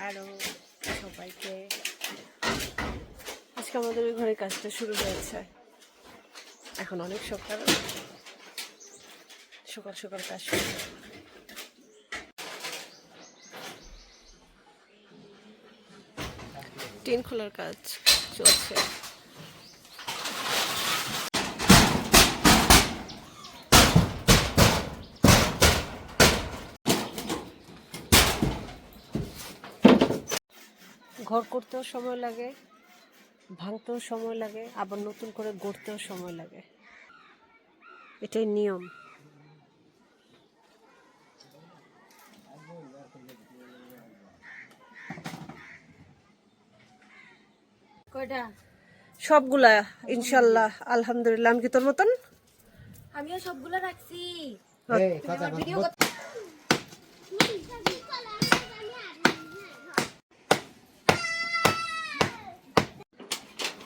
Hello, সবাইকে। আজকে আমাদের ওই ঘরের কাজটা শুরু হয়েছে। এখন অনেক সকাল। সকাল সকাল কাজ শুরু। টিন খোলার কাজ চলছে। ঘর করতেও সময় লাগে ভাঙতেও সময় লাগে আবার নতুন করে গড়তেও সময় লাগে। এটাই নিয়ম। কয়টা? সবগুলা ইনশাল্লাহ আলহামদুলিল্লাহ। আমি কি তোর মতন? আমিও সবগুলো রাখছি। ভিডিও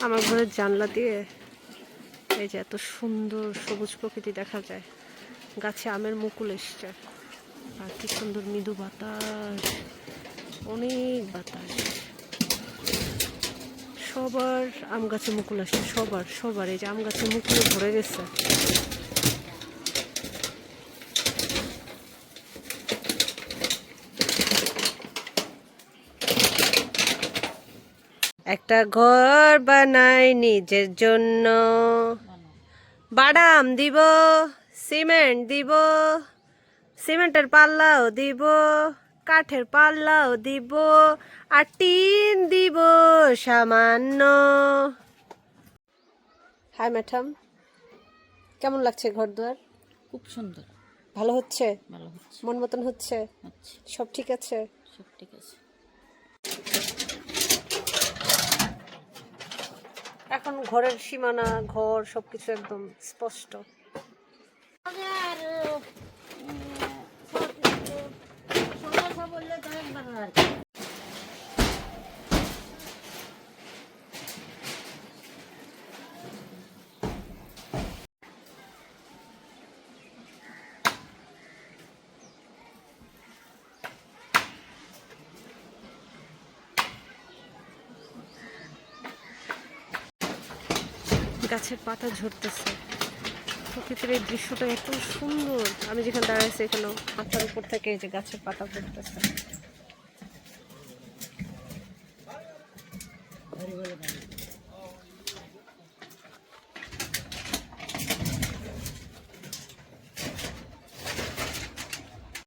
আমার ঘরের জানলা দিয়ে এই যে এত সুন্দর সবুজ প্রকৃতি দেখা যায়। গাছে আমের মুকুল এসছে। আর কি সুন্দর মৃদু বাতাস। অনেক বাতাস। সবার আম গাছে মুকুল আসছে, সবার সবার। এই যে আম গাছে মুকুল ভরে গেছে। একটা ঘর বানাই নিজের জন্য। বাদাম দিব সিমেন্ট দিব সিমেন্টের পাল্লাও দিব কাঠের পাল্লাও দিব আর টিন দিব সামান্য। হাই ম্যাডাম কেমন লাগছে ঘর দুয়ার খুব সুন্দর। ভালো হচ্ছে? ভালো হচ্ছে। মন মতন হচ্ছে? হচ্ছে। সব ঠিক আছে? সব ঠিক আছে এখন ঘরের সীমানা ঘর সবকিছু একদম স্পষ্ট। গাছের পাতা ঝরতেছে। প্রকৃতির এই দৃশ্যটা এত সুন্দর। আমি যেখানে দাঁড়াইছি এখানে মাথার উপর থেকে এই যে গাছের পাতা ঝরতেছে